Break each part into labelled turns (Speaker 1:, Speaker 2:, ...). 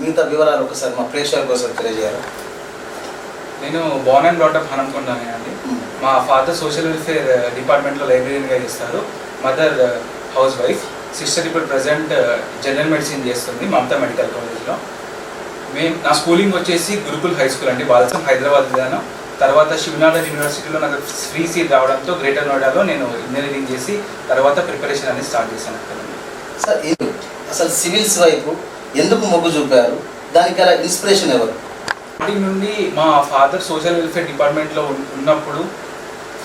Speaker 1: మిగతా వివరాలు ఒకసారి మా ప్రేక్షకుల కోసం తెలియజేయాలి.
Speaker 2: నేను బోర్న్ అండ్ బ్రాటప్ హనంకొండానే అండి. మా ఫాదర్ సోషల్ వెల్ఫేర్ డిపార్ట్మెంట్లో లైబ్రరీగా చేస్తారు మదర్ హౌస్ వైఫ్ సిస్టర్ ఇప్పుడు ప్రజెంట్ జనరల్ మెడిసిన్ చేస్తుంది మమతా మెడికల్ కాలేజ్లో మేము నా స్కూలింగ్ వచ్చేసి గురుకుల్ హై స్కూల్ అండి. బాలసం హైదరాబాద్ విధానం. తర్వాత శివనాథర్ యూనివర్సిటీలో నాకు ఫ్రీ సీట్ రావడంతో గ్రేటర్ నోయిడాలో నేను ఇంజనీరింగ్ చేసి తర్వాత ప్రిపరేషన్ అనేది స్టార్ట్ చేశాను
Speaker 1: సార్ అసలు సివిల్స్ వైపు ఎందుకు మొగ్గు చూపారు? దానికి గల ఇన్స్పిరేషన్ ఎవరు?
Speaker 2: స్టార్టింగ్ నుండి మా ఫాదర్ సోషల్ వెల్ఫేర్ డిపార్ట్మెంట్లో ఉన్నప్పుడు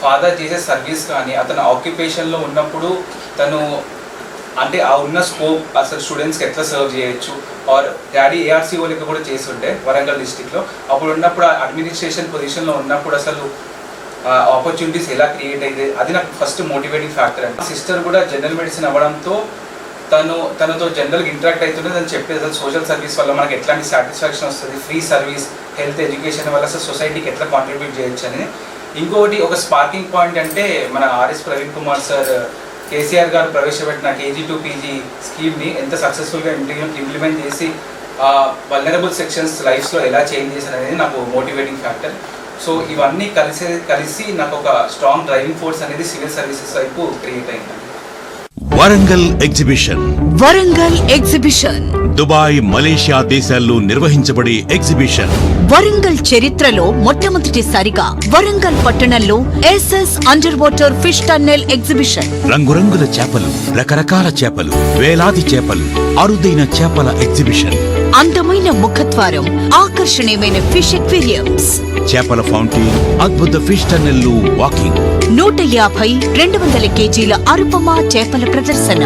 Speaker 2: ఫాదర్ చేసే సర్వీస్ కానీ అతను ఆక్యుపేషన్లో ఉన్నప్పుడు తను అంటే ఆ ఉన్న స్కోప్ అసలు స్టూడెంట్స్కి ఎట్లా సర్వ్ చేయొచ్చు? ఆర్ డాడీ ఏఆర్సీఓ లెక్క కూడా చేస్తుండే వరంగల్ డిస్టిక్లో అప్పుడు ఉన్నప్పుడు అడ్మినిస్ట్రేషన్ పొజిషన్లో ఉన్నప్పుడు అసలు ఆపర్చునిటీస్ ఎలా క్రియేట్ అయితే అది నాకు ఫస్ట్ మోటివేటింగ్ ఫ్యాక్టర్ అండి. సిస్టర్ కూడా జనరల్ మెడిసిన్ అవ్వడంతో తను తనతో జనరల్గా ఇంటరాక్ట్ అవుతుంటే తను చెప్పేది అసలు సోషల్ సర్వీస్ వల్ల మనకి ఎట్లాంటి సాటిస్ఫాక్షన్ వస్తుంది? ఫ్రీ సర్వీస్ హెల్త్ ఎడ్యుకేషన్ వల్ల అసలు సొసైటీకి ఎట్లా కాంట్రిబ్యూట్ చేయొచ్చు అని ఇంకొకటి ఒక స్పార్కింగ్ పాయింట్ అంటే మన RS Praveen Kumar sir KCR garu ప్రవేశపెట్టిన కేజీ టు పీజీ స్కీమ్ని ఎంత సక్సెస్ఫుల్గా ఇంప్లిమెంట్ చేసి వల్నరబుల్ సెక్షన్స్ లైఫ్స్లో ఎలా చేంజ్ చేశారు అనేది నాకు మోటివేటింగ్ ఫ్యాక్టర్ సో ఇవన్నీ కలిసి కలిసి నాకు ఒక స్ట్రాంగ్ డ్రైవింగ్ ఫోర్స్ అనేది సివిల్ సర్వీసెస్ వైపు క్రియేట్ అయింది.
Speaker 3: Warangal exhibition.
Speaker 4: Warangal exhibition.
Speaker 3: Dubai Malaysia దేశాల్లో నిర్వహించబడే ఎగ్జిబిషన్.
Speaker 4: వరంగల్ చరిత్రలో మొట్టమొదటిసారిగా వరంగల్ పట్టణంలో SS underwater fish tunnel exhibition.
Speaker 3: రంగురంగుల చేపలు రకరకాల చేపలు వేలాది చేపలు అరుదైన చేపల ఎగ్జిబిషన్.
Speaker 4: అందమైన ముఖద్వారం ఆకర్షణీయమైన ఫిష్ ఎక్వేరియంస్.
Speaker 3: చేపల ఫౌంటైన్ అద్భుత ఫిష్ టన్నెల్లు వాకింగ్.
Speaker 4: నూట యాభై రెండు వందల కేజీల అరుపమా చేపల ప్రదర్శన.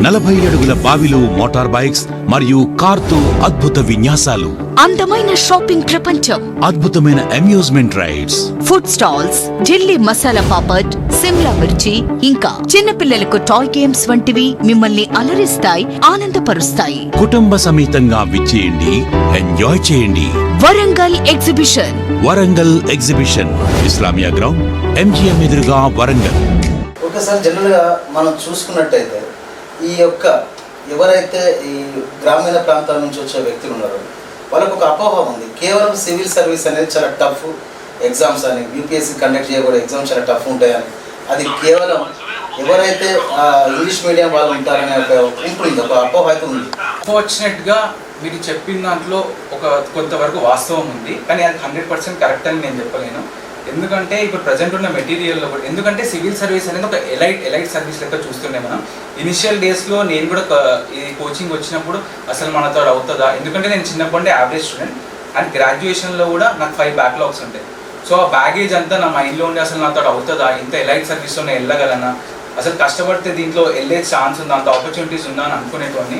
Speaker 3: నలభై అడుగుల బావిలు మోటార్ బైక్స్ మరియు కార్తో అద్భుత విన్యాసాలు.
Speaker 4: అందమైన షాపింగ్ ప్రపంచం.
Speaker 3: అద్భుతమైన amusement rides.
Speaker 4: Food stalls Delhi masala papad Shimla mirchi ఇంకా చిన్నపిల్లలకు టాయ్ గేమ్స్ వంటివి మిమ్మల్ని అలరిస్తాయి ఆనందపరుస్తాయి.
Speaker 3: కుటుంబ సమేతంగా విచ్చేయండి ఎంజాయ్ చేయండి.
Speaker 4: Warangal exhibition.
Speaker 3: Warangal exhibition Islamia ground MGM ఎదురుగా వరంగల్.
Speaker 1: ఒకసారి జనరల్గా మనం చూసుకున్నట్టయితే ఈ యొక్క ఎవరైతే ఈ గ్రామీణ ప్రాంతాల నుంచి వచ్చే వ్యక్తులు ఉన్నారో వాళ్ళకు ఒక అపోహ ఉంది. కేవలం సివిల్ సర్వీస్ అనేది చాలా టఫ్. ఎగ్జామ్స్ అని యూపీఎస్సీ కండక్ట్ చేయకూడదు. ఎగ్జామ్స్ చాలా టఫ్ ఉంటాయని. అది కేవలం ఎవరైతే ఇంగ్లీష్ మీడియం వాళ్ళు ఉంటారనే ఒక ఉంటుంది ఒక అపోహ అయితే ఉంది.
Speaker 2: అన్ఫార్చునేట్గా మీరు చెప్పిన దాంట్లో ఒక కొంతవరకు వాస్తవం ఉంది కానీ అది హండ్రెడ్ పర్సెంట్ కరెక్ట్ అని నేను చెప్పలేను. ఎందుకంటే ఇప్పుడు ప్రజెంట్ ఉన్న మెటీరియల్లో కూడా ఎందుకంటే సివిల్ సర్వీస్ అనేది ఒక ఎలైట్ ఎలైట్ సర్వీస్ లెక్క చూస్తుండే మనం. ఇనిషియల్ డేస్లో నేను కూడా ఈ కోచింగ్ వచ్చినప్పుడు అసలు మనతో అవుతుందా? ఎందుకంటే నేను చిన్నప్పటి నుండి యావరేజ్ స్టూడెంట్ అండ్ గ్రాడ్యుయేషన్లో కూడా నాకు ఫైవ్ బ్యాక్లాగ్స్ ఉంటాయి. సో ఆ బ్యాగేజ్ అంతా నా మైండ్లో ఉండి అసలు నాతో అవుతుందా? ఇంత ఎలైట్ సర్వీస్లో నేను వెళ్ళగలనా? అసలు కష్టపడితే దీంట్లో వెళ్ళే ఛాన్స్ ఉందా? అంత ఆపర్చునిటీస్ ఉందా అని అనుకునేటువంటి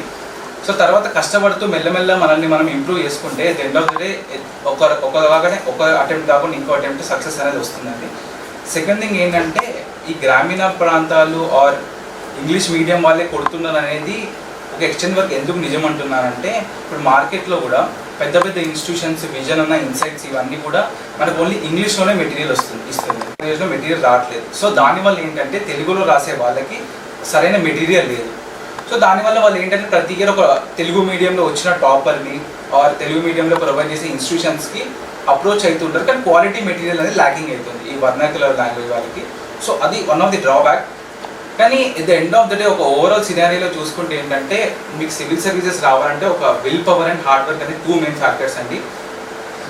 Speaker 2: సో తర్వాత కష్టపడుతూ మెల్లమెల్ల మనల్ని మనం ఇంప్రూవ్ చేసుకుంటే ఎండ్ ఆఫ్ ద డే ఒక ఒక ఒక అటెంప్ట్ కాకుండా ఇంకో అటెంప్ట్ సక్సెస్ అనేది వస్తుందండి. సెకండ్ థింగ్ ఏంటంటే ఈ గ్రామీణ ప్రాంతాలు ఆర్ ఇంగ్లీష్ మీడియం వాళ్ళే కొడుతున్నారు అనేది ఒక ఎక్స్టెండ్ వరకు ఎందుకు నిజం అంటున్నారంటే ఇప్పుడు మార్కెట్లో కూడా పెద్ద పెద్ద ఇన్స్టిట్యూషన్స్ విజన్ అన్న ఇన్సైట్స్ ఇవన్నీ కూడా మనకు ఓన్లీ ఇంగ్లీష్లోనే మెటీరియల్ వస్తుంది ఇస్తుంది. ఇంగ్లీష్లో మెటీరియల్ రావట్లేదు. సో దానివల్ల ఏంటంటే తెలుగులో రాసే వాళ్ళకి సరైన మెటీరియల్ లేదు. సో దానివల్ల వాళ్ళు ఏంటంటే ప్రతి ఇయర్ ఒక తెలుగు మీడియంలో వచ్చిన టాపర్ని ఆర్ తెలుగు మీడియంలో ప్రొవైడ్ చేసే ఇన్స్టిట్యూషన్స్కి అప్రోచ్ అవుతుంటారు కానీ క్వాలిటీ మెటీరియల్ అనేది ల్యాకింగ్ అవుతుంది ఈ వర్నాక్యులర్ లాంగ్వేజ్ వాళ్ళకి. సో అది వన్ ఆఫ్ ది డ్రాబ్యాక్ కానీ at the end of the day ఒక ఓవరాల్ సినారీలో చూసుకుంటే ఏంటంటే మీకు సివిల్ సర్వీసెస్ రావాలంటే ఒక will power and hard work అనేది టూ మెయిన్ ఫ్యాక్టర్స్ అండి.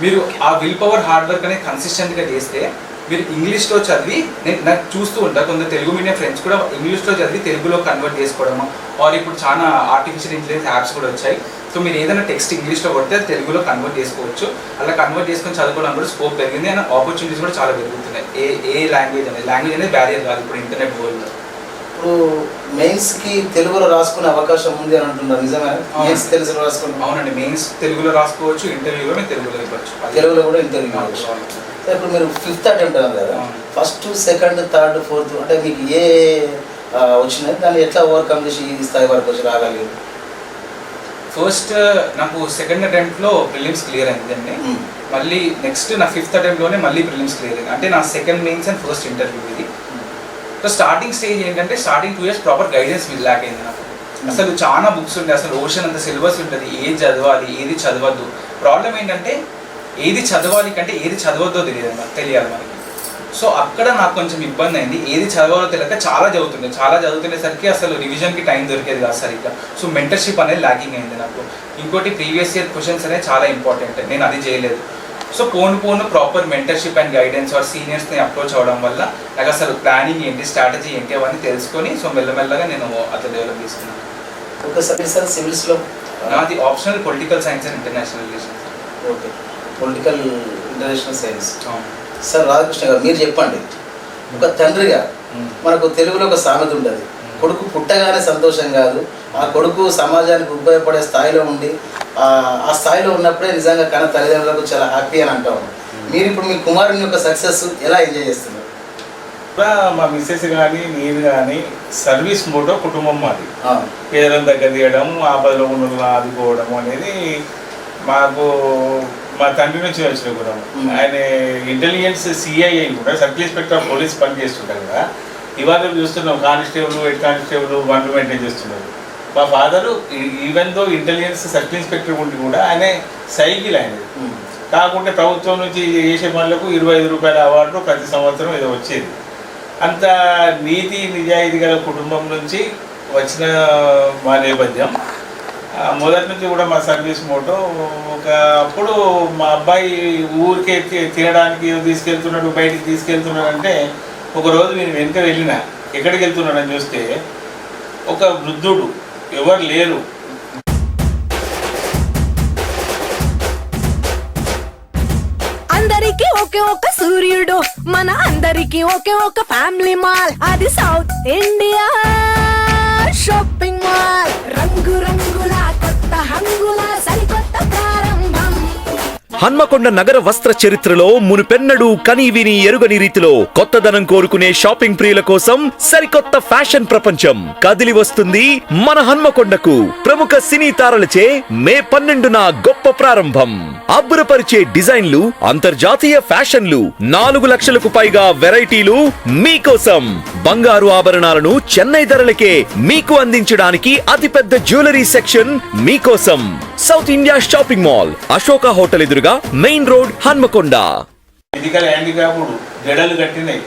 Speaker 2: మీరు ఆ విల్ పవర్ హార్డ్ వర్క్ అనేది కన్సిస్టెంట్గా చేస్తే మీరు ఇంగ్లీష్లో చదివి నేను నాకు చూస్తూ ఉంటా కొందరు తెలుగు మీడియం ఫ్రెండ్స్ కూడా ఇంగ్లీష్లో చదివి తెలుగులో కన్వర్ట్ చేసుకోవడము ఆర్ ఇప్పుడు చాలా ఆర్టిఫిషియల్ ఇంటెలిజెన్స్ యాప్స్ కూడా వచ్చాయి. సో మీరు ఏదైనా టెక్స్ట్ ఇంగ్లీష్లో కొడితే అది తెలుగులో కన్వర్ట్ చేసుకోవచ్చు. అలా కన్వర్ట్ చేసుకొని చదువుకోవడం కూడా స్కోప్ పెరిగింది అండ్ ఆపర్చునిటీస్ కూడా చాలా పెరుగుతున్నాయి. ఏ ఏ లాంగ్వేజ్ అనేది లాంగ్వేజ్ అనేది బ్యారియర్ కాదు ఇప్పుడు ఇంటర్నెట్ వరల్డ్లో
Speaker 1: ఇప్పుడు మెయిన్స్కి తెలుగులో రాసుకునే అవకాశం ఉంది అని అంటున్నారు. నిజమే మెయిన్స్ తెలుగులో రాసుకున్నాం
Speaker 2: అవునండి. మెయిన్స్ తెలుగులో రాసుకోవచ్చు ఇంటర్వ్యూలో తెలుగులో ఇవ్వచ్చు.
Speaker 1: తెలుగులో కూడా ఇంటర్వ్యూ. సో ఇప్పుడు మీరు ఫిఫ్త్ అటెంప్ట్ అన్నారు కదా. ఫస్ట్ సెకండ్ థర్డ్ ఫోర్త్ అంటే మీకు ఏ వచ్చినాయి? దాన్ని ఎట్లా ఓవర్కమ్ చేసి ఈ స్థాయి వరకు వచ్చి రాగలిగారు?
Speaker 2: ఫస్ట్ నాకు సెకండ్ అటెంప్ట్లో ప్రిలిమ్స్ క్లియర్ అయిందండి. మళ్ళీ నెక్స్ట్ నా ఫిఫ్త్ అటెంప్ట్లోనే మళ్ళీ ప్రిలిమ్స్ క్లియర్ అయింది. అంటే నా second mains and first interview ఇది. సో స్టార్టింగ్ స్టేజ్ ఏంటంటే starting two years proper guidance lack అయింది నాకు? అసలు చాలా బుక్స్ ఉంటాయి అసలు ఓషన్ అంత సిలబస్ ఉంటుంది ఏది చదవాలి ఏది చదవద్దు. ప్రాబ్లం ఏంటంటే ఏది చదవాలి కంటే ఏది చదవద్దో తెలియదు తెలియాలి మనకి. సో అక్కడ నాకు కొంచెం ఇబ్బంది అయింది. ఏది చదవాలో తెలియక చాలా చదువుతుండే. చాలా చదువుతుండేసరికి అసలు రివిజన్కి టైం దొరికేది కాదు సరిగ్గా. సో మెంటర్షిప్ అనేది ల్యాకింగ్ అయింది నాకు. ఇంకోటి ప్రీవియస్ ఇయర్ క్వశ్చన్స్ అనేది చాలా ఇంపార్టెంట్ నేను అది చేయలేదు. సో పోను పోను proper mentorship and guidance or సీనియర్స్ని approach అవ్వడం వల్ల నాకు అసలు ప్లానింగ్ ఏంటి స్ట్రాటజీ ఏంటి అవన్నీ తెలుసుకొని సో మెల్లమెల్లగా నేను అట్లా డెవలప్ చేసుకున్నాను.
Speaker 1: ఒకసారి సార్ సివిల్స్లో
Speaker 2: నాది optional political science and international relations
Speaker 1: okay. Political international science sir Radhakrishna garu మీరు చెప్పండి. ఒక తండ్రిగా మనకు తెలుగులో ఒక సామెత ఉండదు. కొడుకు పుట్టగానే సంతోషం కాదు. ఆ కొడుకు సమాజానికి ఉపయోగపడే స్థాయిలో ఉండి ఆ స్థాయిలో ఉన్నప్పుడే నిజంగా కన తల్లిదండ్రులకు చాలా హ్యాపీ అని అంటాం. మీరు ఇప్పుడు మీ కుమారుని యొక్క సక్సెస్ ఎలా ఎంజాయ్ చేస్తున్నారు?
Speaker 5: కూడా మా మిస్సెస్ కానీ నేను కానీ సర్వీస్ మోటో కుటుంబం మాది. పేదలను దగ్గర తీయడం ఆపదలో ఉన్న ఆదుకోవడం అనేది మాకు మా తండ్రి నుంచి వచ్చిన గుణం.
Speaker 1: మ్మ్.
Speaker 5: ఆయన ఇంటెలిజెన్స్ సిఐఐ కూడా సర్కిల్ ఇన్స్పెక్టర్ పోలీస్ పని చేస్తుంటారు కదా. ఇవాళ చూస్తున్నాం కానిస్టేబుల్ హెడ్ కానిస్టేబుల్ బండ్లు మెయింటైన్ చేస్తున్నారు. మా father even though intelligence circle inspector ఉండి కూడా ఆయన సైకిల్ ఆయనది.
Speaker 1: ఉమ్,
Speaker 5: కాకుంటే ప్రభుత్వం నుంచి చేసే పనులకు ఇరవై ఐదు రూపాయల అవార్డు ప్రతి సంవత్సరం ఏదో వచ్చేది. అంత నీతి నిజాయితీ గల కుటుంబం నుంచి వచ్చిన మా నేపథ్యం. మొదటి నుంచి కూడా మా సర్వీస్ మోటో ఒక అప్పుడు మా అబ్బాయి ఊరికే తినడానికి తీసుకెళ్తున్నాడు బయటికి తీసుకెళ్తున్నాడు అంటే ఒక రోజు నేను వెనుక వెళ్ళిన ఎక్కడికి వెళ్తున్నాడని చూస్తే ఒక వృద్ధుడు ఎవరు లేరు.
Speaker 6: అందరికి ఒకే ఒక సూర్యుడు మన అందరికి ఒకే ఒక ఫ్యామిలీ మాల్ అది సౌత్ ఇండియా షాపింగ్ మాల్ రంగు రంగుల కొత్త హంగుల
Speaker 7: హన్మకొండ నగర వస్త్ర చరిత్రలో మునుపెన్నడూ కని విని ఎరుగని రీతిలో కొత్తదనం కోరుకునే షాపింగ్ ప్రియుల కోసం సరికొత్త ఫ్యాషన్ ప్రపంచం. కదిలి వస్తుంది మన హన్మకొండకు. ప్రముఖ సినీ తారలచే మే పన్నెండున గొప్ప ప్రారంభం. అబ్బురపరిచే డిజైన్లు అంతర్జాతీయ ఫ్యాషన్లు నాలుగు లక్షలకు పైగా వెరైటీలు మీకోసం బంగారు ఆభరణాలను చెన్నై ధరలకే మీకు అందించడానికి అతిపెద్ద జ్యువెలరీ సెక్షన్ మీకోసం South India shopping mall Ashoka hotel ఎదురుగా main road Hanamkonda.
Speaker 5: Physical handicapped జడలు కట్టినాయి.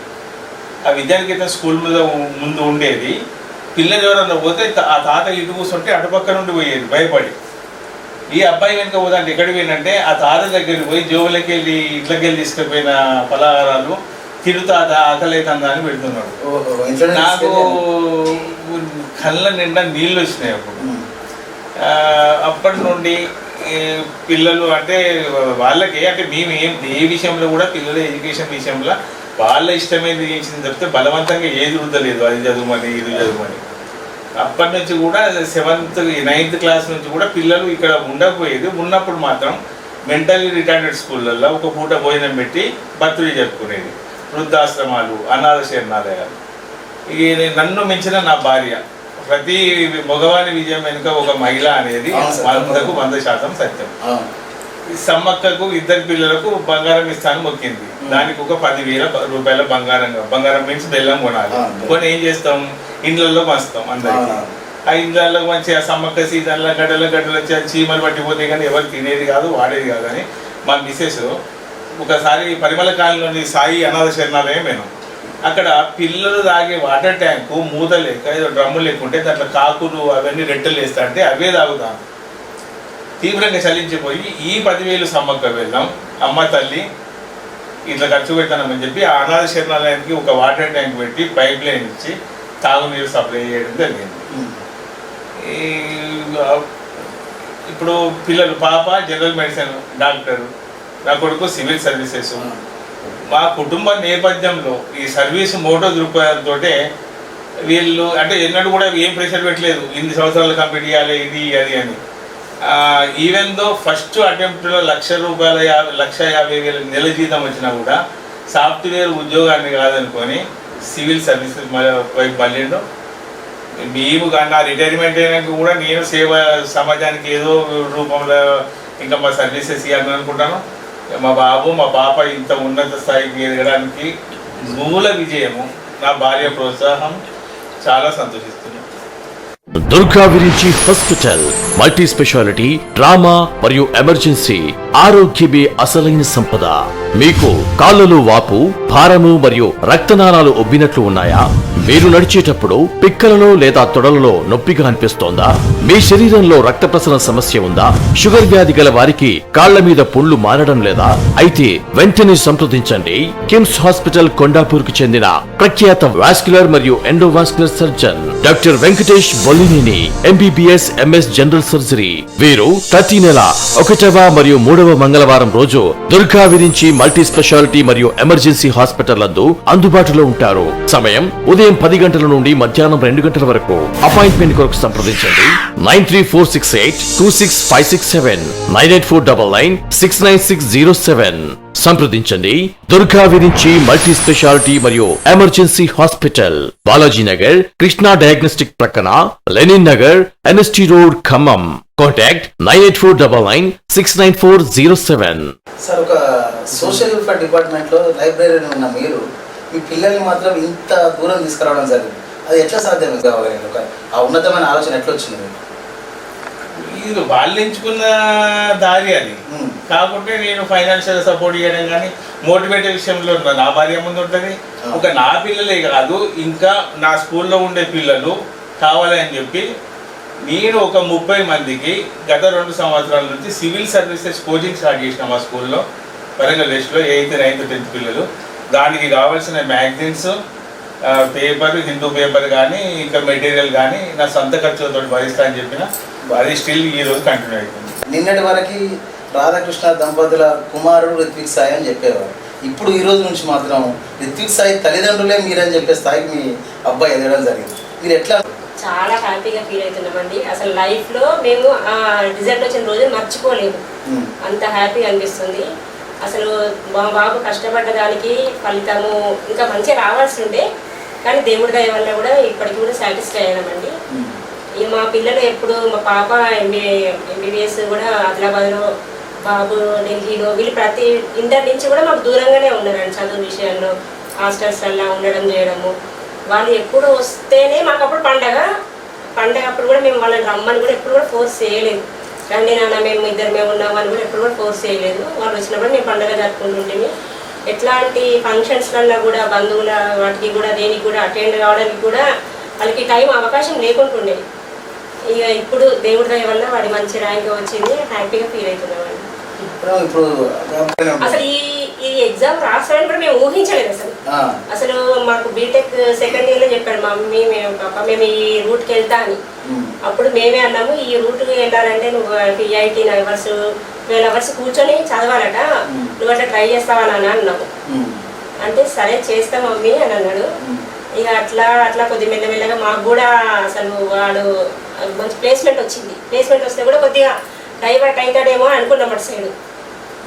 Speaker 5: ఆ విద్యానికేతన్ స్కూల్ మీద ముందు ఉండేది. పిల్లలు ఎవరన్నా పోతే ఆ తాత ఇటు కూర్చుంటే అటుపక్క నుండి పోయేది భయపడి. ఈ అబ్బాయి వెనుక పోదంటే ఎక్కడికి పోయినంటే ఆ తాత దగ్గరికి పోయి జోబులకి వెళ్ళి ఇట్లకి వెళ్ళి తీసుకుపోయిన పలహారాలు తిరుతాత ఆకలి అని పెడుతున్నాడు. నాకు కళ్ళ నిండా నీళ్ళు వచ్చినాయి అప్పుడు. అప్పటి నుండి పిల్లలు అంటే వాళ్ళకి అంటే మేము ఏం ఏ విషయంలో కూడా పిల్లల ఎడ్యుకేషన్ విషయంలో వాళ్ళ ఇష్టమేది చేసింది తప్పితే బలవంతంగా ఏది ఉండలేదు అది చదువుమని ఇది చదువుమని. అప్పటి నుంచి కూడా సెవెంత్ నైన్త్ క్లాస్ నుంచి కూడా పిల్లలు ఇక్కడ ఉండకపోయేది. ఉన్నప్పుడు మాత్రం మెంటలీ రిటార్డెడ్ స్కూళ్ళల్లో ఒక పూట భోజనం పెట్టి బర్త్డే జరుపుకునేది. వృద్ధాశ్రమాలు అనాథ శరణాలయాలు. ఇది నన్ను మించిన నా భార్య. ప్రతి మగవాని విజయం వెనుక ఒక మహిళ అనేది. వందకు వంద శాతం సత్యం.
Speaker 1: ఆ,
Speaker 5: సమ్మక్కకు ఇద్దరు పిల్లలకు బంగారం ఇస్తాను మొక్కింది. దానికి ఒక పదివేల రూపాయల బంగారం బంగారం మీన్స్ బెల్లం కొనాలి.
Speaker 1: ఆ,
Speaker 5: కొని ఏం చేస్తాం? ఇండ్లలో పంచుతాం అందరికి.
Speaker 1: ఆ.
Speaker 5: ఆ ఇండ్లలో మంచిగా సమ్మక్క సీజన్ల గడ్డల గడ్డలు వచ్చి ఆ చీమలు పట్టిపోతే కానీ ఎవరు తినేది కాదు వాడేది కాదు అని మా మిస్సెస్ ఒకసారి పరిమళ కాలంలోని సాయి అనాథ శరణాలయం నేను అక్కడ పిల్లలు తాగే వాటర్ ట్యాంకు మూత లేక ఏదో డ్రమ్ము లేకుంటే దాంట్లో కాకులు అవన్నీ రెట్టలు వేస్తా అంటే అవే తాగుతాను తీవ్రంగా చలించిపోయి ఈ పదివేలు సమ్మక్క వెళ్దాం అమ్మ తల్లి ఇట్లా ఖర్చు పెడతానని చెప్పి ఆ అనాథ శరణాలయానికి ఒక వాటర్ ట్యాంక్ పెట్టి పైప్ లైన్ ఇచ్చి తాగునీరు సప్లై చేయడం జరిగింది. ఇప్పుడు పిల్లలు పాప జనరల్ మెడిసిన్ డాక్టర్ నా కొడుకు సివిల్ సర్వీసెస్. మా కుటుంబ నేపథ్యంలో ఈ సర్వీస్ మోటో దృక్పథంతో వీళ్ళు అంటే ఎన్నడూ కూడా ఏం ప్రెషర్ పెట్టలేదు. ఇన్ని సంవత్సరాలు కంప్లీట్ చేయాలి ఇది అది అని. ఈవెన్ దో ఫస్ట్ అటెంప్ట్లో లక్ష రూపాయల యాభై లక్ష యాభై వేల నెల జీతం వచ్చినా కూడా సాఫ్ట్వేర్ ఉద్యోగాన్ని కాదనుకొని సివిల్ సర్వీసెస్ వైపు మళ్ళీండు మేము కానీ నా రిటైర్మెంట్ అయినాక కూడా నేను సేవ సమాజానికి ఏదో రూపంలో ఇంకా మా సర్వీసెస్ ఇవ్వాలని అనుకుంటాను. మా బాబు మా పాప ఇంత ఉన్నత స్థాయికి ఎదగడానికి మూల విజయము. నా భార్య ప్రోత్సాహం చాలా సంతోషిస్తున్నాను
Speaker 8: Durga Virinchi hospital multi speciality trauma మరియు ఎమర్జెన్సీ ఆరోగ్యమే అసలైన సంపద. మీకు కాళ్ళలో వాపు భారము మరియు రక్తనాళాలు ఉబ్బినట్లు ఉన్నాయా? మీరు నడిచేటప్పుడు పిక్కలలో లేదా తొడలలో నొప్పిగా అనిపిస్తోందా? మీ శరీరంలో రక్త ప్రసరణ సమస్య ఉందా? షుగర్ వ్యాధి గల వారికి కాళ్ళ మీద పుండ్లు మారడం లేదా? అయితే వెంటనే సంప్రదించండి. కిమ్స్ హాస్పిటల్ కొండాపూర్కు చెందిన ప్రఖ్యాత వాస్కులర్ మరియు endovascular surgeon doctor Venkatesh Bollineni MBBS MS general surgery. వీరు ప్రతి నెల ఒకటవ మరియు మూడవ మంగళవారం రోజు దుర్గా విరించి మల్టీ స్పెషాలిటీ మరియు ఎమర్జెన్సీ హాస్పిటల్ నందు అందుబాటులో ఉంటారు. సమయం ఉదయం పది గంటల నుండి మధ్యాహ్నం రెండు గంటల వరకు. అపాయింట్మెంట్ కొరకు సంప్రదించండి. Nine three four six eight two six five six seven nine eight four double nine six nine six zero seven. సంప్రదించండి. దుర్గా విరించి మల్టీ స్పెషాలిటీ మరియు emergency hospital Balaji Nagar Krishna diagnostic ప్రక్కన Lenin Nagar NST road Khammam. Contact nine eight four double nine six nine four zero seven.
Speaker 1: Sir ఒక social welfare డిపార్ట్మెంట్లో library ఉన్న మీరు మీ పిల్లల్ని మాత్రం ఇంత దూరం తీసుకురావడం జరిగింది. అది ఎట్లా సాధ్యం కావాలి? ఆ ఉన్నతమైన ఆలోచన ఎట్లా వచ్చింది
Speaker 5: వాళ్ళు ఎంచుకున్న దారి అది. కాకుంటే నేను ఫైనాన్షియల్ సపోర్ట్ చేయడం కానీ మోటివేట్ విషయంలో నా భార్య ముందు ఉంటుంది. ఒక నా పిల్లలే కాదు ఇంకా నా స్కూల్లో ఉండే పిల్లలు కావాలని చెప్పి నేను ఒక ముప్పై మందికి గత రెండు సంవత్సరాల నుంచి సివిల్ సర్వీసెస్ కోచింగ్ స్టార్ట్ చేసిన మా స్కూల్లో వరంగల్ వెస్ట్లో ఎయిత్ నైన్త్ టెన్త్ పిల్లలు. దానికి కావాల్సిన మ్యాగజైన్స్ పేపర్ హిందూ పేపర్ కానీ ఇంకా మెటీరియల్ కానీ నా సొంత ఖర్చులతో భరిస్తా అని చెప్పిన అది స్టిల్ ఈ రోజు కంటిన్యూ అవుతుంది
Speaker 1: నిన్నటి వరకు రాధాకృష్ణ దంపతుల కుమారుడు రిత్విక్ సాయి అని చెప్పేవారు. ఇప్పుడు ఈ రోజు నుంచి మాత్రం రిత్విక్ సాయి తల్లిదండ్రులే మీరని చెప్పే స్థాయికి మీ అబ్బాయి ఎదగడం జరిగింది. మీరు ఎట్లా
Speaker 9: చాలా హ్యాపీగా ఫీల్ అవుతున్నామండి. అసలు లైఫ్లో మేము ఆ రిజల్ట్ వచ్చిన రోజు మర్చిపోలేము. అంత హ్యాపీగా అనిపిస్తుంది. అసలు మా బాబు కష్టపడ్డ దానికి ఫలితము ఇంకా మంచిగా రావాల్సి ఉండే కానీ దేవుడి దయ వల్ల కూడా ఇప్పటికి కూడా సాటిస్ఫై అయినామండి మా పిల్లలు ఎప్పుడు మా పాప ఎంబీఏ ఎంబీబీఎస్ కూడా ఆదిలాబాద్లో బాబు ఢిల్లీలో వీళ్ళు ప్రతి ఇంటర్ నుంచి కూడా మాకు దూరంగానే ఉన్నారండి చదువు విషయంలో. హాస్టల్స్ అలా ఉండడం చేయడము. వాళ్ళు ఎప్పుడు వస్తేనే మాకు అప్పుడు పండగ. పండగ అప్పుడు కూడా మేము వాళ్ళని రమ్మని కూడా ఎప్పుడు కూడా ఫోర్స్ చేయలేదు. రండి నాన్న మేము ఇద్దరు మేము ఉన్నామని కూడా ఎప్పుడు కూడా ఫోర్స్ చేయలేదు. వాళ్ళు వచ్చినప్పుడు మేము పండగ జరుపుకుంటుంటే ఎట్లాంటి ఫంక్షన్స్లలో కూడా బంధువుల వాటికి కూడా దేనికి కూడా అటెండ్ కావడానికి కూడా వాళ్ళకి టైం అవకాశం లేకుంటుండేది ఇక ఇప్పుడు దేవుడి దయ వల్ల వాడి మంచి ర్యాంక్ వచ్చింది. హ్యాపీగా ఫీల్ అవుతున్నాం
Speaker 1: ఇప్పుడు
Speaker 9: అసలు ఈ ఈ ఎగ్జామ్ రాస్తామని కూడా మేము ఊహించలేదు అసలు. అసలు మాకు బీటెక్ సెకండ్ ఇయర్లో చెప్పాడు మా మమ్మీ మేము పాప మేము ఈ రూట్కి వెళ్తా అని. అప్పుడు మేమే అన్నాము ఈ రూట్కి వెళ్ళాలంటే నువ్వు ఎయిటీన్ అవర్స్ ట్వెల్వ్ అవర్స్ కూర్చొని చదవాలట. నువ్వు అట్లా ట్రై చేస్తావా నాన్న అన్నాము. అంటే సరే చేస్తా మమ్మీ అని అన్నాడు. ఇక అట్లా అట్లా కొద్ది మెల్లమెల్లగా మాకు కూడా అసలు వాడు మంచి ప్లేస్మెంట్ వచ్చింది. ప్లేస్మెంట్ వస్తే కూడా కొద్దిగా డైవర్ట్ అవుతాడేమో అనుకున్నాం అటు సైడ్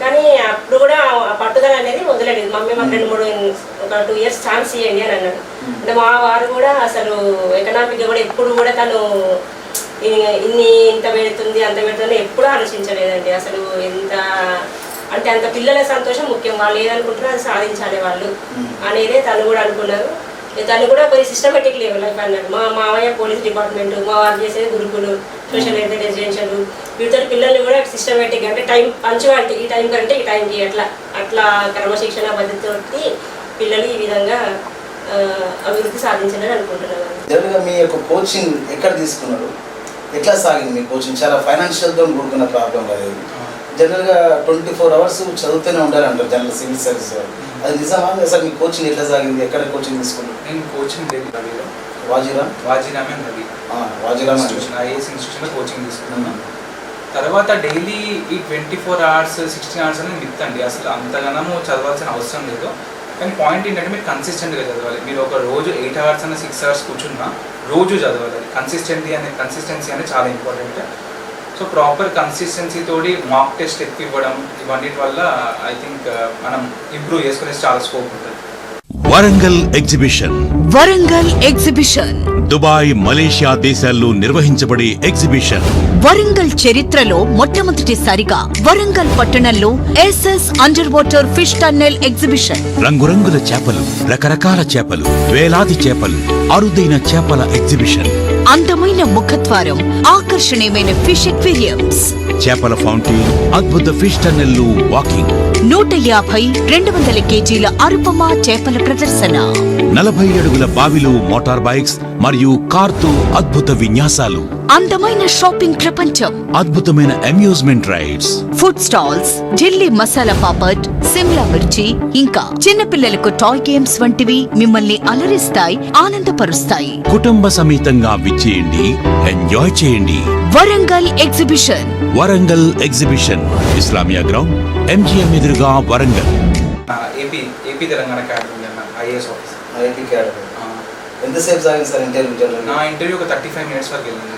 Speaker 9: కానీ అప్పుడు కూడా ఆ పట్టుదల అనేది వదలలేదు మమ్మీ మాకు రెండు మూడు ఒక టూ ఇయర్స్ ఛాన్స్ ఇవ్వండి అని అన్నాడు. అంటే మా వారు కూడా అసలు ఎకనామిక్గా కూడా ఎప్పుడు కూడా తను ఇన్ని ఇంత పెడుతుంది అంత పెడుతుంది ఎప్పుడూ ఆలోచించలేదండి. అసలు ఎంత అంటే అంత పిల్లల సంతోషం ముఖ్యం. వాళ్ళు ఏదనుకుంటారో అది సాధించాలి వాళ్ళు అనేదే తను కూడా అనుకున్నారు. తను కూడా కొన్ని సిస్టమేటిక్ లెవెల్ లైఫ్ అన్నాడు మా మావయ్య పోలీస్ డిపార్ట్మెంట్ మా వారు చేసేది గురుకులు సోషల్ వెల్ఫేర్ రెసిడెన్షియల్ వీటితో పిల్లల్ని కూడా సిస్టమేటిక్ అంటే టైం పంచువాలిటీ ఈ టైం కంటే ఈ టైంకి అట్లా అట్లా క్రమశిక్షణ పద్ధతితోటి పిల్లలు ఈ విధంగా అభివృద్ధి సాధించాలని అనుకుంటున్నాను.
Speaker 1: జనరల్గా మీ యొక్క కోచింగ్ ఎక్కడ తీసుకున్నారు? ఎట్లా సాగింది మీ కోచింగ్ చాలా ఫైనాన్షియల్తో కూడుకున్న ప్రాబ్లం ఇది. జనరల్గా ట్వంటీ ఫోర్ అవర్స్ చదువుతూనే ఉండాలి అంటారు జనరల్ సివిల్ సర్వీస్ వాళ్ళు. అది నిజమా? అసలు మీ కోచింగ్ ఎట్లా సాగింది? ఎక్కడ కోచింగ్ తీసుకున్నారు?
Speaker 2: నేను కోచింగ్ ఢిల్లీ రవిలో
Speaker 1: వాజీరామ్?
Speaker 2: వాజీనామే రవి
Speaker 1: వాజీరామ్
Speaker 2: ఇన్స్టిట్యూషన్ ఐఏఎస్ ఇన్స్టిట్యూషన్లో కోచింగ్ తీసుకున్నాను. తర్వాత డైలీ ఈ twenty four hours sixteen hours అనేది మిత్ అండి. అసలు అంతగానము చదవాల్సిన అవసరం లేదు. కానీ పాయింట్ ఏంటంటే మీరు కన్సిస్టెంట్గా చదవాలి. మీరు ఒక రోజు ఎయిట్ అవర్స్ అన్న సిక్స్ అవర్స్ కూర్చున్నా రోజు చదవాలి. కన్సిస్టెంటీ అనే కన్సిస్టెన్సీ అనేది చాలా ఇంపార్టెంట్ సో ప్రాపర్ కన్సిస్టెన్సీ తోటి మాక్ టెస్ట్ ఎక్కువ ఇవ్వడం ఇవన్నిటి వల్ల ఐ థింక్ మనం ఇంప్రూవ్ చేసుకునే చాలా స్కోప్ ఉంటుంది.
Speaker 3: Warangal exhibition
Speaker 4: Warangal exhibition
Speaker 3: Dubai Malaysia దేశాల్లో నిర్వహించబడే ఎగ్జిబిషన్
Speaker 4: వరంగల్ చరిత్రలో మొట్టమొదటిసారిగా వరంగల్ పట్టణంలో SS underwater fish tunnel exhibition
Speaker 3: రంగురంగుల చేపలు రకరకాల చేపలు వేలాది చేపలు అరుదైన చేపల ఎగ్జిబిషన్
Speaker 4: అందమైన ముఖద్వారం ఆకర్షణీయమైన ఫిష్ ఎక్వేరియంస్
Speaker 3: చేపల ఫౌంటైన్ అద్భుత ఫిష్ టన్నెల్లు వాకింగ్.
Speaker 4: నూట యాభై రెండు వందల కేజీల అరుపమా చేపల ప్రదర్శన.
Speaker 3: నలభై అడుగుల బావిలు మోటార్ బైక్స్ మరియు కార్తో అద్భుత విన్యాసాలు.
Speaker 4: అందమైన షాపింగ్ ప్రపంచం.
Speaker 3: అద్భుతమైన amusement rides.
Speaker 4: Food stalls Delhi masala papad Shimla mirchi ఇంకా చిన్నపిల్లలకు టాయ్ గేమ్స్ వంటివి మిమ్మల్ని అలరిస్తాయి ఆనందపరుస్తాయి.
Speaker 3: కుటుంబ సమేతంగా విచ్చేయండి ఎంజాయ్ చేయండి.
Speaker 4: Warangal exhibition.
Speaker 3: Warangal exhibition Islamia ground MGM ఎదురుగా Warangal.
Speaker 2: AP AP Telangana academy IAS officer
Speaker 1: ఎంతసేపు సాగింది సార్ ఇంటర్వ్యూ
Speaker 2: నా
Speaker 1: జనరల్గా
Speaker 2: ఇంటర్వ్యూ ఒక థర్టీ ఫైవ్ మినిట్స్ వరకు వెళ్ళింది.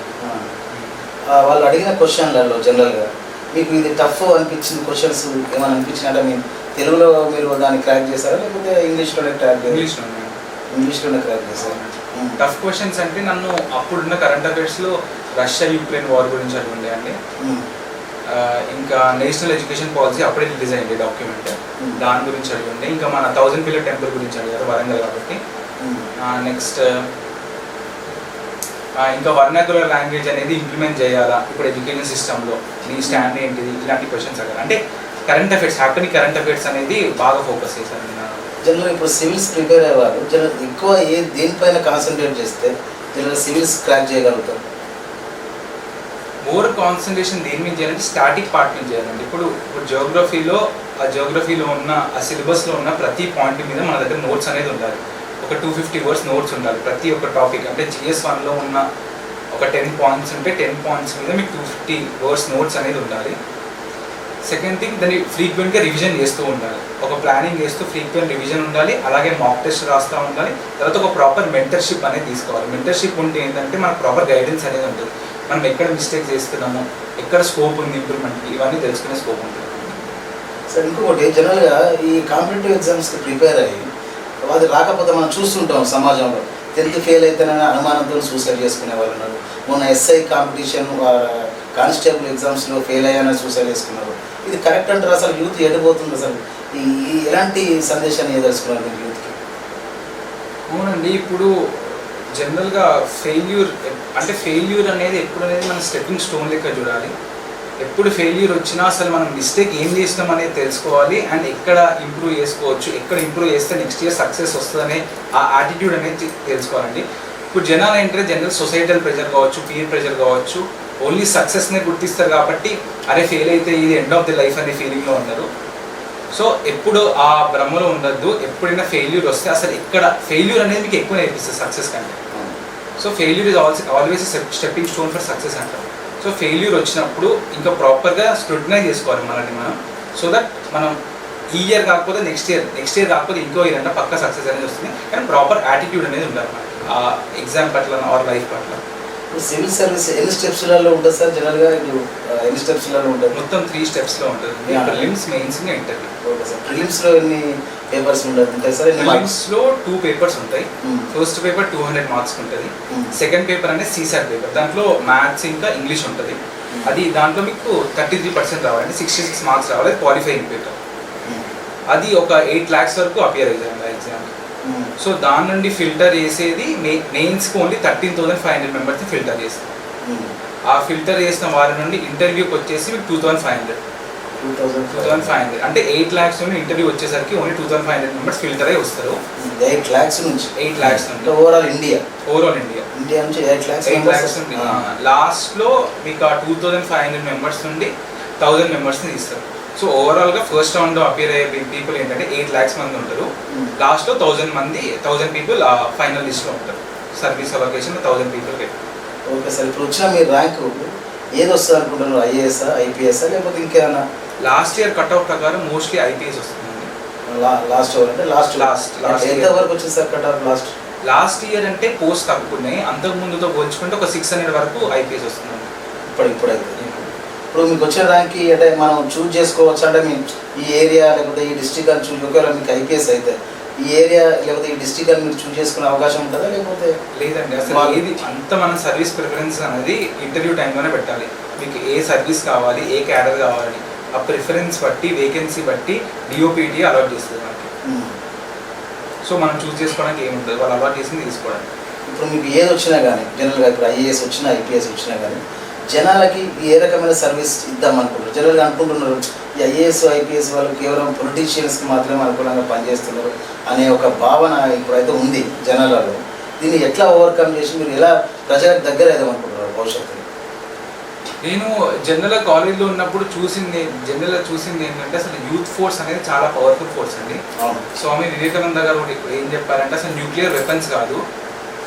Speaker 1: వాళ్ళు అడిగిన క్వశ్చన్లలో జనరల్గా మీకు ఇది టఫ్ అనిపించిన క్వశ్చన్స్ ఏమైనా అనిపించినట్టే మీ తెలుగులో మీరు దాన్ని క్రాక్ చేశారా? లేకపోతే ఇంగ్లీష్లోనే క్రాక్
Speaker 2: ఇంగ్లీష్లో
Speaker 1: ఇంగ్లీష్లోనే క్రాక్ చేశారా.
Speaker 2: టఫ్ క్వశ్చన్స్ అంటే నన్ను అప్పుడున్న కరెంట్ అఫైర్స్లో రష్యా యుక్రెయిన్ వార్ గురించి అడిగిండే అండి. ఆ, ఇంకా నేషనల్ ఎడ్యుకేషన్ పాలసీ అప్పుడే రిలీజ్ అయింది డాక్యుమెంట్
Speaker 1: Hmm.
Speaker 2: దాని గురించి అడిగిండే ఇంకా మన థౌజండ్ పిల్లర్ టెంపుల్ గురించి అడిగారు వరంగల్ కాబట్టి. నెక్స్ట్ ఇంకా వర్నాకులర్ లాంగ్వేజ్ అనేది ఇంప్లిమెంట్ చేయాలా? ఇప్పుడు ఎడ్యుకేషన్ సిస్టంలో నీ స్టాండ్ ఏంటిది? ఇలాంటి క్వశ్చన్స్ అడగారు అంటే current affairs happy current affairs అనేది బాగా ఫోకస్ చేశాను
Speaker 1: జనరల్ ఇప్పుడు సివిల్స్ ప్రిపేర్ అయ్యేవారు జనరల్ ఎక్కువ ఏ దేనిపైన కాన్సన్ట్రేట్ చేస్తే జనరల్ సివిల్స్ క్రాక్ చేయగలుగుతారు?
Speaker 2: మోర్ కాన్సన్ట్రేషన్ దేని మీద చేయాలంటే స్టాటిక్ పార్ట్ మీద చేయాలండి. ఇప్పుడు ఇప్పుడు జోగ్రఫీలో ఆ జోగ్రఫీలో ఉన్న ఆ సిలబస్లో ఉన్న ప్రతి పాయింట్ మీద మన దగ్గర నోట్స్ అనేది ఉండాలి. ఒక టూ ఫిఫ్టీ వర్డ్స్ నోట్స్ ఉండాలి ప్రతి ఒక్క టాపిక్ అంటే జిఎస్ వన్లో ఉన్న ఒక టెన్ పాయింట్స్ ఉంటే టెన్ పాయింట్స్ మీద మీకు టూ ఫిఫ్టీ వర్డ్స్ నోట్స్ అనేది ఉండాలి. సెకండ్ థింగ్ దాన్ని ఫ్రీక్వెంట్గా రివిజన్ చేస్తూ ఉండాలి. ఒక ప్లానింగ్ చేస్తూ ఫ్రీక్వెంట్ రివిజన్ ఉండాలి అలాగే మాక్ టెస్ట్ రాస్తూ ఉండాలి. తర్వాత ఒక ప్రాపర్ మెంటర్షిప్ అనేది తీసుకోవాలి. మెంటర్షిప్ ఉంటే ఏంటంటే మనకు ప్రాపర్ గైడెన్స్ అనేది ఉంటుంది. మనం ఎక్కడ మిస్టేక్ చేస్తున్నాము ఎక్కడ స్కోప్ ఉంది ఇంప్రూవ్మెంట్ ఇవన్నీ తెలుసుకునే స్కోప్ ఉంటుంది.
Speaker 1: సార్ ఇంకొకటి జనరల్గా ఈ కాంపిటేటివ్ ఎగ్జామ్స్కి ప్రిపేర్ అయ్యి అది రాకపోతే మనం చూస్తుంటాం సమాజంలో. టెన్త్ ఫెయిల్ అయితేనే అనుమానంతో సూసైడ్ చేసుకునే వాళ్ళు ఉన్నారు. మొన్న ఎస్ఐ కాంపిటీషన్ కానిస్టేబుల్ ఎగ్జామ్స్లో ఫెయిల్ అయ్యానని సూసైడ్ చేసుకున్నారు. ఇది కరెక్ట్ అంటారు అసలు? యూత్ ఎడిపోతుంది అసలు? ఈ ఎలాంటి సందేశాన్ని ఏదలుచుకున్నారు మీరు యూత్కి?
Speaker 2: అవునండి ఇప్పుడు జనరల్గా ఫెయిల్యూర్ అంటే ఫెయిల్యూర్ అనేది ఎప్పుడు అనేది మనం స్టెప్పింగ్ స్టోన్ లెక్క చూడాలి. ఎప్పుడు ఫెయిల్యూర్ వచ్చినా అసలు మనం మిస్టేక్ ఏం చేసినాం అనేది తెలుసుకోవాలి. అండ్ ఎక్కడ ఇంప్రూవ్ చేసుకోవచ్చు ఎక్కడ ఇంప్రూవ్ చేస్తే నెక్స్ట్ ఇయర్ సక్సెస్ వస్తుందనే ఆ యాటిట్యూడ్ అనేది తెలుసుకోవాలండి. ఇప్పుడు జనాలు ఏంటంటే జనరల్ సొసైటల్ ప్రెషర్ కావచ్చు పీర్ ప్రెషర్ కావచ్చు ఓన్లీ సక్సెస్నే గుర్తిస్తారు కాబట్టి అరే ఫెయిల్ అయితే ఇది ఎండ్ ఆఫ్ ది లైఫ్ అనే ఫీలింగ్లో ఉన్నారు సో ఎప్పుడు ఆ భ్రమలో ఉండద్దు. ఎప్పుడైనా ఫెయిల్యూర్ వస్తే అసలు ఇక్కడ ఫెయిల్యూర్ అనేది మీకు ఎక్కువ నేర్పిస్తుంది సక్సెస్ కంటే. So failure is als always stepping stone for success అంటారు. సో ఫెయిల్యూర్ వచ్చినప్పుడు ఇంకా ప్రాపర్గా స్క్రూటినైజ్ చేసుకోవాలి మనల్ని మనం. సో దట్ మనం ఈ ఇయర్ కాకపోతే నెక్స్ట్ ఇయర్ నెక్స్ట్ ఇయర్ కాకపోతే ఇంకో ఇయర్ అంటే పక్క సక్సెస్ అనేది వస్తుంది. కానీ ప్రాపర్ యాటిట్యూడ్ అనేది ఉండాలి. ఆ ఎగ్జామ్ పట్ల ఆర్ లైఫ్ పట్ల.
Speaker 1: సివిల్ సర్వీస్ ఎన్ని స్టెప్స్లలో ఉంటుంది సార్? జనరల్గా ఇప్పుడు ఎన్ని స్టెప్స్లలో ఉంటుంది?
Speaker 2: మొత్తం త్రీ స్టెప్స్లో ఉంటుంది. Prelims mains interview
Speaker 1: okay sir. ప్రిలిమ్స్లో ఎన్ని పేపర్స్ ఉంటాయి సార్?
Speaker 2: ప్రిలిమ్స్లో టూ పేపర్స్ ఉంటాయి.
Speaker 1: Hmm.
Speaker 2: First paper two hundred marks ఉంటుంది.
Speaker 1: Hmm.
Speaker 2: సెకండ్ పేపర్ అనేది సీసాట్ పేపర్. దాంట్లో మ్యాథ్స్ ఇంకా ఇంగ్లీష్ ఉంటుంది. అది దాంట్లో మీకు థర్టీ త్రీ పర్సెంట్ రావాలి సిక్స్టీ సిక్స్ మార్క్స్ రావాలి. Qualifying paper. అది ఒక ఎయిట్ ల్యాక్స్ వరకు అపియర్ అవుతుంది ఎగ్జామ్. సో దాని నుండి ఫిల్టర్ చేసేది మెయిన్స్కి only thirteen thousand five hundred మెంబర్స్ని ఫిల్టర్ చేస్తాం. ఆ ఫిల్టర్ చేసిన వారి నుండి ఇంటర్వ్యూకి వచ్చేసి మీకు two thousand five hundred.
Speaker 1: Two thousand
Speaker 2: five hundred. అంటే ఎయిట్ ల్యాక్స్ నుండి ఇంటర్వ్యూ వచ్చేసరికి only two thousand five hundred members filter అయ్యి వస్తారు
Speaker 1: ఎయిట్ ల్యాక్స్ నుంచి.
Speaker 2: ఎయిట్ ల్యాక్స్ నుండి.
Speaker 1: Overall India
Speaker 2: overall India
Speaker 1: India నుంచి ఎయిట్ ల్యాక్స్
Speaker 2: ఎయిట్ ల్యాక్స్ నుండి. లాస్ట్లో మీకు ఆ two thousand five hundred members నుండి థౌసండ్ మెంబర్స్ని తీస్తారు. సో ఓవరాల్గా ఫస్ట్ రౌండ్ అపియర్ అయ్యే పీపుల్ ఏంటంటే ఎయిట్ ల్యాక్స్ మంది ఉంటారు.
Speaker 1: Hmm.
Speaker 2: లాస్ట్లో థౌసండ్ మంది థౌసండ్ పీపుల్ ఫైనల్ లిస్ట్లో ఉంటారు. Service allocation thousand people
Speaker 1: okay sir ఇప్పుడు వచ్చిన మీ ర్యాంకు ఏది వస్తుంది అనుకుంటున్నారు? ఐఏఎస్ ఐపీఎస్ లేకపోతే ఇంకేమైనా
Speaker 2: లాస్ట్ ఇయర్ కట్ ఆఫ్ ప్రకారం మోస్ట్లీ ఐపీఎస్ వస్తుందండి.
Speaker 1: లాస్ట్ ఓవర్ అంటే లాస్ట్
Speaker 2: Last, last
Speaker 1: ఎంత. వరకు వచ్చింది sir cut off last
Speaker 2: last year అంటే పోస్ట్ తక్కువనే. అంతకు ముందుతో పోల్చుకుంటే ఒక సిక్స్ హండ్రెడ్ వరకు ఐపీఎస్ వస్తుందండి.
Speaker 1: ఇప్పుడు ఇప్పుడైతే ఇప్పుడు మీకు వచ్చిన ర్యాంక్కి అంటే మనం చూజ్ చేసుకోవచ్చు? అంటే మీ ఈ ఏరియా లేకపోతే ఈ డిస్టిక్ అని చూజ్ ఒకవేళ మీకు ఐపీఎస్ అయితే ఈ ఏరియా లేకపోతే ఈ డిస్టిక్ అని మీరు చూజ్ చేసుకునే అవకాశం ఉంటుందా లేకపోతే?
Speaker 2: లేదండి అసలు ఏది అంత మన సర్వీస్ ప్రిఫరెన్స్ అనేది ఇంటర్వ్యూ టైంలోనే పెట్టాలి. మీకు ఏ సర్వీస్ కావాలి ఏ క్యాడర్ కావాలి ఆ ప్రిఫరెన్స్ బట్టి వేకెన్సీ బట్టి డిఓపిటీ అలాట్ చేస్తుంది మనకి. సో మనం చూస్ చేసుకోవడానికి ఏముంటుంది? వాళ్ళు అలాట్ చేసింది తీసుకోవడానికి.
Speaker 1: ఇప్పుడు మీకు ఏది వచ్చినా కానీ జనరల్గా ఇప్పుడు ఐఏఎస్ వచ్చినా ఐపీఎస్ వచ్చినా కానీ జనాలకి ఏ రకమైన సర్వీస్ ఇద్దాం అనుకుంటారు జనరల్గా అనుకుంటున్నారు ఈ ఐఏఎస్ ఐపీఎస్ వాళ్ళు కేవలం పొలిటీషియన్స్కి మాత్రమే అనుకూలంగా పనిచేస్తున్నారు అనే ఒక భావన ఇప్పుడైతే ఉంది జనాలలో. దీన్ని ఎట్లా ఓవర్కమ్ చేసి మీరు ఎలా ప్రజలకు దగ్గర అవుదామనుకుంటున్నారు భవిష్యత్తులో?
Speaker 2: నేను జనరల్ కాలేజ్లో ఉన్నప్పుడు చూసింది జనరల్ చూసింది ఏంటంటే అసలు యూత్ ఫోర్స్ అనేది చాలా పవర్ఫుల్ ఫోర్స్ అండి. స్వామి వివేకానంద గారు ఏం చెప్పారంటే అసలు న్యూక్లియర్ వెపన్స్ కాదు.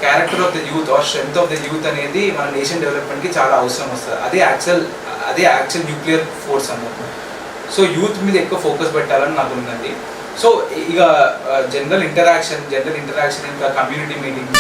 Speaker 2: Character of the youth or strength of the youth అనేది మన నేషన్ డెవలప్మెంట్కి చాలా అవసరం వస్తుంది. అదే యాక్చువల్ అదే యాక్చువల్ న్యూక్లియర్ ఫోర్స్ అన్నమాట. సో యూత్ మీద ఎక్కువ ఫోకస్ పెట్టాలని నాకు ఉందండి. సో ఇక జనరల్ ఇంటరాక్షన్ జనరల్ ఇంటరాక్షన్ ఇంకా కమ్యూనిటీ మీటింగ్